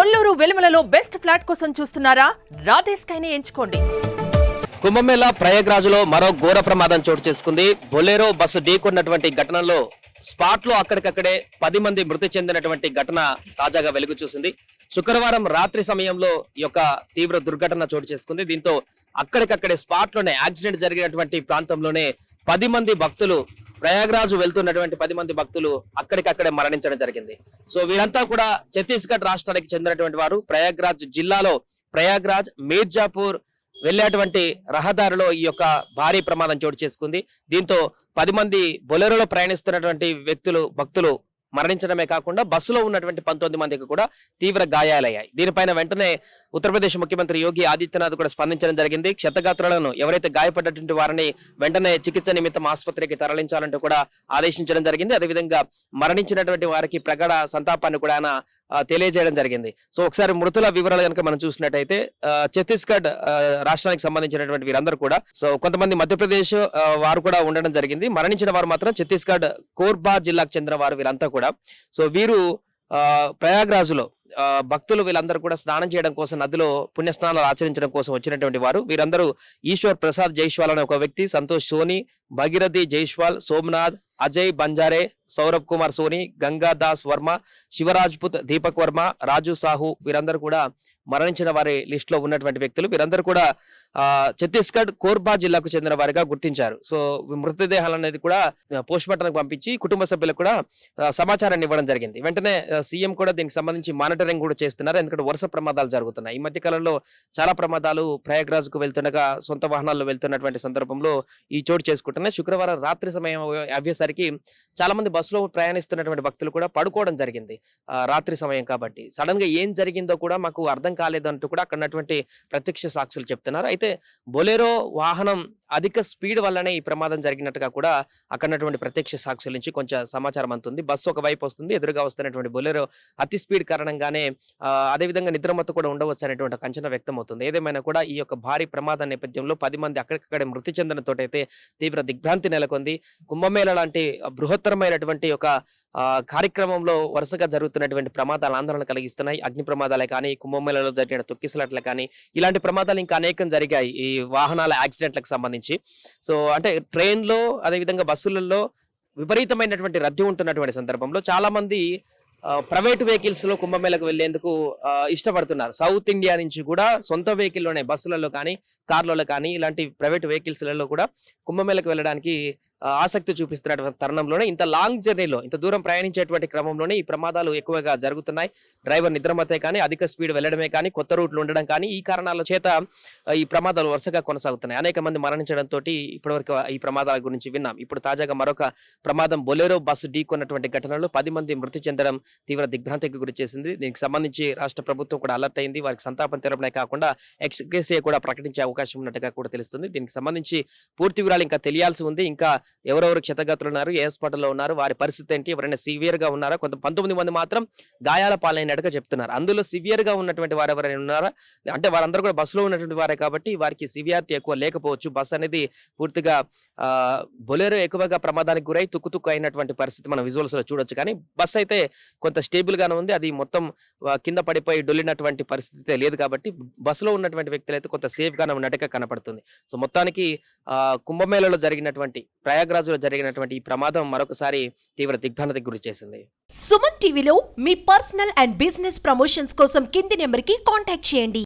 Kolluru వెలుమలలో best flat కోసం చూస్తున్నారా? రాధేస్ కైనే ఎంచుకోండి. కుంభమేళ ప్రయాగ్రాజులో మరో ఘోర ప్రమాదం చోటు చేసుకుంది. బొలేరో బస్సు ఢీకొన్నటువంటి ఘటనలో స్పాట్లో అక్కడికక్కడే పది మంది మృతి చెందినటువంటి ఘటన తాజాగా వెలుగు చూసింది. శుక్రవారం రాత్రి సమయంలో ఈ యొక్క తీవ్ర దుర్ఘటన చోటు చేసుకుంది. దీంతో అక్కడికక్కడే స్పాట్లోనే యాక్సిడెంట్ జరిగినటువంటి ప్రాంతంలోనే పది మంది భక్తులు ప్రయాగ్రాజ్ వెళ్తున్నటువంటి పది మంది భక్తులు అక్కడికక్కడే మరణించడం జరిగింది. సో వీరంతా కూడా ఛత్తీస్గఢ్ రాష్ట్రానికి చెందినటువంటి వారు. ప్రయాగ్రాజ్ జిల్లాలో ప్రయాగ్రాజ్ మీర్జాపూర్ వెళ్ళేటువంటి రహదారిలో ఈ యొక్క భారీ ప్రమాదం చోటు చేసుకుంది. దీంతో పది మంది బొలెరోలో ప్రయాణిస్తున్నటువంటి వ్యక్తులు భక్తులు మరణించడమే కాకుండా బస్సులో ఉన్నటువంటి పంతొమ్మిది మందికి కూడా తీవ్ర గాయాలయ్యాయి. దీనిపైన వెంటనే ఉత్తరప్రదేశ్ ముఖ్యమంత్రి యోగి ఆదిత్యనాథ్ కూడా స్పందించడం జరిగింది. క్షతగాత్రులను ఎవరైతే గాయపడ్డటువంటి వారిని వెంటనే చికిత్స నిమిత్తం ఆసుపత్రికి తరలించాలంటూ కూడా ఆదేశించడం జరిగింది. అదేవిధంగా మరణించినటువంటి వారికి ప్రగాఢ సంతాపాన్ని కూడా ఆయన తెలియజేయడం జరిగింది. సో ఒకసారి మృతుల వివరాలు కనుక మనం చూసినట్టయితే ఛత్తీస్గఢ్ ఆ, రాష్ట్రానికి సంబంధించినటువంటి వీరందరూ కూడా సో కొంతమంది మధ్యప్రదేశ్ వారు కూడా ఉండడం జరిగింది. మరణించిన వారు మాత్రం ఛత్తీస్గఢ్ కోర్బా జిల్లాకు చెందిన వారు వీరంతా కూడా. సో వీరు ప్రయాగ్రాజులో భక్తులు వీళ్ళందరూ కూడా స్నానం చేయడం కోసం నదిలో పుణ్యస్నానాలు ఆచరించడం కోసం వచ్చినటువంటి వారు. వీరందరూ ఈశ్వర్ ప్రసాద్ జైష్వాల్ అనే ఒక వ్యక్తి సంతోష్ సోని భగీరథి జైష్వాల్ సోమనాథ్ అజయ్ బంజారే సౌరభ్ కుమార్ సోని గంగా దాస్ వర్మ శివరాజ్పుత్ దీపక్ వర్మ రాజు సాహు వీరందరూ కూడా మరణించిన వారి లిస్ట్లో ఉన్నటువంటి వ్యక్తులు. వీరందరూ కూడా ఛత్తీస్గఢ్ కోర్బా జిల్లాకు చెందిన వారిగా గుర్తించారు. సో మృతదేహాలు అనేది కూడా పోస్ట్ మార్టం పంపించి కుటుంబ సభ్యులకు కూడా సమాచారాన్ని ఇవ్వడం జరిగింది. వెంటనే సీఎం కూడా దీనికి సంబంధించి మానిటరింగ్ కూడా చేస్తున్నారు. ఎందుకంటే వరుస ప్రమాదాలు జరుగుతున్నాయి. ఈ మధ్య కాలంలో చాలా ప్రమాదాలు ప్రయాగ్రాజ్కు వెళ్తుండగా సొంత వాహనాల్లో వెళ్తున్నటువంటి సందర్భంలో ఈ చోటు చేసుకుంటున్నాయి. శుక్రవారం రాత్రి సమయం అయ్యేసరికి చాలా మంది బస్సులో ప్రయాణిస్తున్నటువంటి భక్తులు కూడా పడుకోవడం జరిగింది. రాత్రి సమయం కాబట్టి. సడన్గా ఏం జరిగిందో కూడా మాకు అర్థం కాలేదు అంటూ కూడా అక్కడ ఉన్నటువంటి ప్రత్యక్ష సాక్షులు చెప్తున్నారు. అయితే బొలెరో వాహనం అధిక స్పీడ్ వల్లనే ఈ ప్రమాదం జరిగినట్టుగా కూడా అక్కడున్నటువంటి ప్రత్యక్ష సాక్షుల నుంచి కొంచెం సమాచారం అందుతుంది. బస్సు ఒక వైపు వస్తుంది ఎదురుగా వస్తున్నటువంటి బొలెరో అతి స్పీడ్ కారణంగానే అదేవిధంగా నిద్రమత్తు కూడా ఉండవచ్చు అనేటువంటి ఒక అంచనా వ్యక్తం అవుతుంది ఏదేమైనా కూడా ఈ యొక్క భారీ ప్రమాద నేపథ్యంలో పది మంది అక్కడికక్కడే మృతి చెందడంతో అయితే తీవ్ర దిగ్భ్రాంతి నెలకొంది. కుంభమేళ లాంటి బృహత్తరమైనటువంటి ఒక కార్యక్రమంలో వరుసగా జరుగుతున్నటువంటి ప్రమాదాలు ఆందోళన కలిగిస్తున్నాయి. అగ్ని ప్రమాదాలే కానీ కుంభమేళలో జరిగిన తొక్కిసలాట్లే కానీ ఇలాంటి ప్రమాదాలు ఇంకా అనేకం జరిగాయి. ఈ వాహనాల యాక్సిడెంట్లకు సంబంధించి. సో అంటే ట్రైన్లో అదేవిధంగా బస్సులలో విపరీతమైనటువంటి రద్దీ ఉంటున్నటువంటి సందర్భంలో చాలా మంది ప్రైవేట్ వెహికల్స్లో కుంభమేళకు వెళ్ళేందుకు ఇష్టపడుతున్నారు. సౌత్ ఇండియా నుంచి కూడా సొంత వెహికల్లోనే బస్సులలో కానీ కార్లలో కానీ ఇలాంటి ప్రైవేట్ వెహికల్స్లలో కూడా కుంభమేళకు వెళ్ళడానికి ఆసక్తి చూపిస్తున్నటువంటి తరుణంలోనే ఇంత లాంగ్ జర్నీలో ఇంత దూరం ప్రయాణించేటువంటి క్రమంలోనే ఈ ప్రమాదాలు ఎక్కువగా జరుగుతున్నాయి. డ్రైవర్ నిద్రమతే కానీ అధిక స్పీడ్ వెళ్ళడమే కానీ కొత్త రూట్లు ఉండడం కానీ ఈ కారణాల చేత ఈ ప్రమాదాలు వరుసగా కొనసాగుతున్నాయి. అనేక మంది మరణించడంతో ఇప్పటివరకు ఈ ప్రమాదాల గురించి విన్నాం. ఇప్పుడు తాజాగా మరొక ప్రమాదం బొలెరో బస్సు ఢీకొన్నటువంటి ఘటనలో పది మంది మృతి చెందడం తీవ్ర దిగ్భ్రాంతికి గురి చేసింది. దీనికి సంబంధించి రాష్ట్ర ప్రభుత్వం కూడా అలర్ట్ అయింది. వారికి సంతాపం తెలపడమే కాకుండా ఎక్స్గ్రేసియా కూడా ప్రకటించే అవకాశం ఉన్నట్టుగా కూడా తెలుస్తుంది. దీనికి సంబంధించి పూర్తి వివరాలు ఇంకా తెలియాల్సి ఉంది. ఇంకా ఎవరెవరు క్షతగతులు ఉన్నారు ఏ హాస్పిటల్లో ఉన్నారు వారి పరిస్థితి ఏంటి ఎవరైనా సివియర్గా ఉన్నారా కొంత పంతొమ్మిది మంది మాత్రం గాయాల పాలైనట్టుగా చెప్తున్నారు. అందులో సివియర్గా ఉన్నటువంటి వారు ఎవరైనా ఉన్నారా? అంటే వారందరూ కూడా బస్సులో ఉన్నటువంటి వారే కాబట్టి వారికి సివియారిటీ ఎక్కువ లేకపోవచ్చు. బస్ అనేది పూర్తిగా బొలేరో ఎక్కువగా ప్రమాదానికి గురై తుక్కుతుక్కు అయినటువంటి పరిస్థితి మనం విజువల్స్లో చూడొచ్చు. కానీ బస్ అయితే కొంత స్టేబుల్ గానే ఉంది. అది మొత్తం కింద పడిపోయి డొల్లినటువంటి పరిస్థితి అయితే లేదు కాబట్టి బస్సులో ఉన్నటువంటి వ్యక్తులు అయితే కొంత సేఫ్గానే ఉన్నట్టుగా కనపడుతుంది. సో మొత్తానికి కుంభమేళలో జరిగినటువంటి ప్రయాగ్రాజులో జరిగినటువంటి ఈ ప్రమాదం మరొకసారి తీవ్ర దిగ్భ్రాంతికి గురి చేసింది. సుమన్ టీవీలో మీ పర్సనల్ అండ్ బిజినెస్ ప్రమోషన్స్ కోసం కింది నెంబర్కి కాంటాక్ట్ చేయండి.